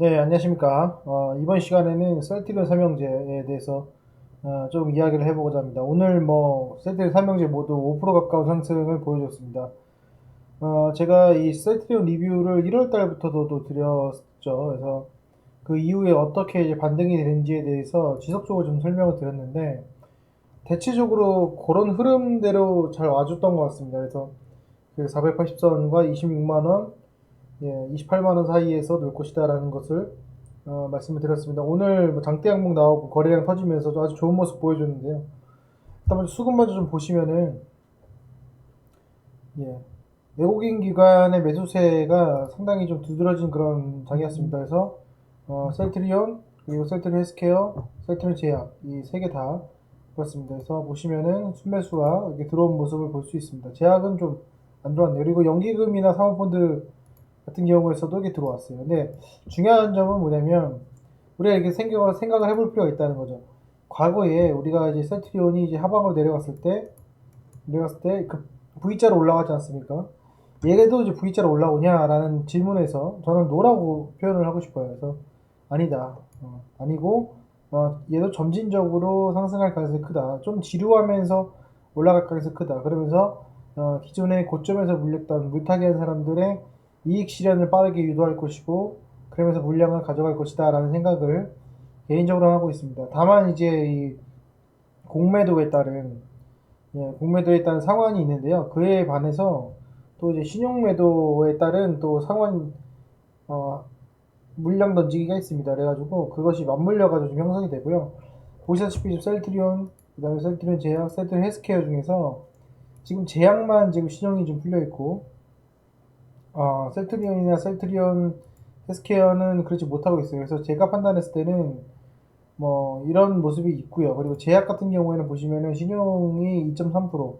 네, 안녕하십니까. 어, 이번 시간에는 셀트리온 삼형제에 대해서 어, 좀 이야기를 해보고자 합니다. 오늘 뭐 셀트리온 삼형제 모두 5% 가까운 상승을 보여줬습니다. 어, 제가 이 셀트리온 리뷰를 1월 달부터도 또 드렸죠. 그래서 그 이후에 어떻게 이제 반등이 되는지에 대해서 지속적으로 좀 설명을 드렸는데 대체적으로 그런 흐름대로 잘 와줬던 것 같습니다. 그래서 그 480선과 26만원, 예, 28만 원 사이에서 놀 것이다라는 것을 어, 말씀을 드렸습니다. 오늘 뭐 장대 항목 나오고 거래량 터지면서 아주 좋은 모습 보여줬는데요. 일단 먼저 수급 먼저 좀 보시면은 예, 외국인 기관의 매수세가 상당히 좀 두드러진 그런 장이었습니다. 그래서 어, 셀트리온 그리고 셀트리온 헬스케어, 셀트리온 제약 이 세 개 다 그렇습니다. 그래서 보시면은 순매수가 이렇게 들어온 모습을 볼 수 있습니다. 제약은 좀 안 들어왔네요. 그리고 연기금이나 사모펀드 같은 경우에서도 이게 들어왔어요. 근데 중요한 점은 뭐냐면 우리가 이렇게 생각을, 생각을 해볼 필요가 있다는 거죠. 과거에 우리가 이제 셀트리온이 이제 하방으로 내려갔을 때 내려갔을 때 그 V자로 올라가지 않습니까? 얘도 이제 V자로 올라오냐라는 질문에서 저는 노라고 표현을 하고 싶어요. 그래서 아니다. 어, 아니고 어, 얘도 점진적으로 상승할 가능성이 크다. 좀 지루하면서 올라갈 가능성이 크다. 그러면서 어, 기존의 고점에서 물렸던 물타기 한 사람들의 이익 실현을 빠르게 유도할 것이고 그러면서 물량을 가져갈 것이다 라는 생각을 개인적으로 하고 있습니다. 다만 이제 이 공매도에 따른 예, 공매도에 따른 상환이 있는데요. 그에 반해서 또 이제 신용매도에 따른 또 상환 어, 물량 던지기가 있습니다. 그래가지고 그것이 맞물려가지고 좀 형성이 되고요. 보시다시피 셀트리온, 그 다음에 셀트리온 제약, 셀트리온 헬스케어 중에서 지금 제약만 지금 신용이 좀 풀려 있고 어, 셀트리온이나 셀트리온 헬스케어는 그렇지 못하고 있어요. 그래서 제가 판단했을 때는 뭐 이런 모습이 있고요. 그리고 제약 같은 경우에는 보시면은 신용이 2.3%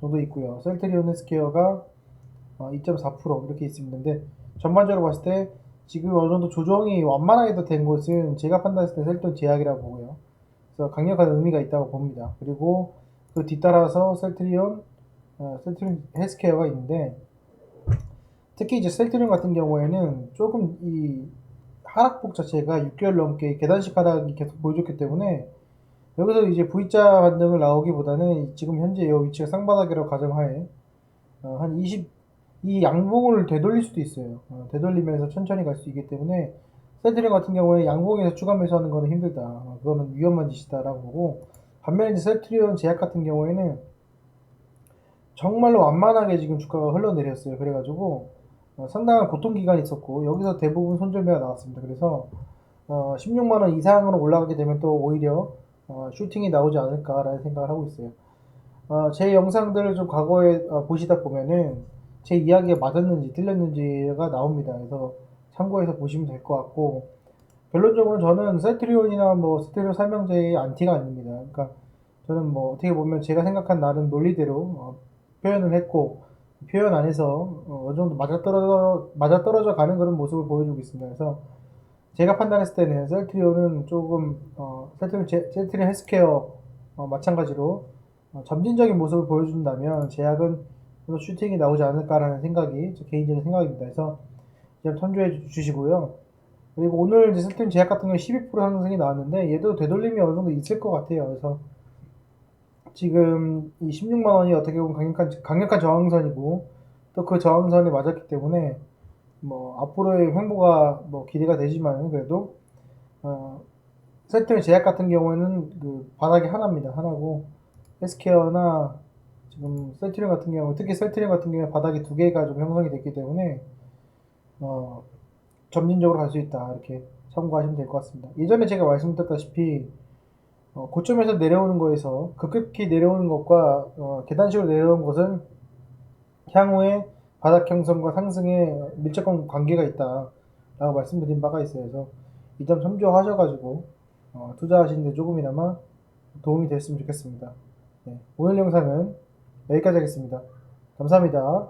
정도 있고요. 셀트리온 헬스케어가 어, 2.4% 이렇게 있습니다. 전반적으로 봤을 때 지금 어느 정도 조정이 완만하게 된 곳은 제가 판단했을 때 셀트리온 제약이라고 보고요. 그래서 강력한 의미가 있다고 봅니다. 그리고 그 뒤따라서 셀트리온, 어, 셀트리온 헬스케어가 있는데 특히 이제 셀트리온 같은 경우에는 조금 이 하락폭 자체가 6개월 넘게 계단식 하락이 계속 보여줬기 때문에 여기서 이제 V자 반등을 나오기보다는 지금 현재 이 위치가 쌍바닥이라고 가정하에 어, 한 20, 이 양봉을 되돌릴 수도 있어요. 어, 되돌리면서 천천히 갈 수 있기 때문에 셀트리온 같은 경우에 양봉에서 추가 매수하는 거는 힘들다. 어, 그거는 위험한 짓이다라고 보고 반면에 이제 셀트리온 제약 같은 경우에는 정말로 완만하게 지금 주가가 흘러내렸어요. 그래가지고 어, 상당한 고통 기간이 있었고 여기서 대부분 손절매가 나왔습니다. 그래서 어, 16만 원 이상으로 올라가게 되면 또 오히려 어, 슈팅이 나오지 않을까라는 생각을 하고 있어요. 어, 제 영상들을 좀 과거에 어, 보시다 보면은 제 이야기가 맞았는지 틀렸는지가 나옵니다. 그래서 참고해서 보시면 될 것 같고 결론적으로 저는 셀트리온이나 뭐 스테레오 설명제의 안티가 아닙니다. 그러니까 저는 뭐 어떻게 보면 제가 생각한 나름 논리대로 어, 표현을 했고 표현 안에서 어, 어느 정도 맞아떨어져 맞아떨어져 가는 그런 모습을 보여주고 있습니다. 그래서 제가 판단했을 때는 셀트리온은 조금 어, 셀트리온 제- 셀트리온 헬스케어 어, 마찬가지로 어, 점진적인 모습을 보여준다면 제약은 좀 슈팅이 나오지 않을까라는 생각이 제 개인적인 생각입니다. 그래서 좀 참조해 주시고요. 그리고 오늘 이제 셀트리온 제약 같은 경우 12% 상승이 나왔는데 얘도 되돌림이 어느 정도 있을 것 같아요. 그래서 지금 이 16만 원이 어떻게 보면 강력한 강력한 저항선이고 또 그 저항선이 맞았기 때문에 뭐 앞으로의 횡보가 뭐 기대가 되지만 그래도 어 셀트리온 제약 같은 경우에는 그 바닥이 하나입니다. 하나고 헬스케어나 지금 셀트리온 같은 경우 특히 셀트리온 같은 경우에 바닥이 두 개가 좀 형성이 됐기 때문에 어 점진적으로 갈 수 있다 이렇게 참고하시면 될 것 같습니다. 예전에 제가 말씀드렸다시피 어, 고점에서 내려오는 거에서 급격히 내려오는 것과 어, 계단식으로 내려오는 것은 향후에 바닥 형성과 상승에 밀접한 관계가 있다 라고 말씀드린 바가 있어요. 그래서 이 점 참조하셔가지고 어, 투자하시는데 조금이나마 도움이 됐으면 좋겠습니다. 네, 오늘 영상은 여기까지 하겠습니다. 감사합니다.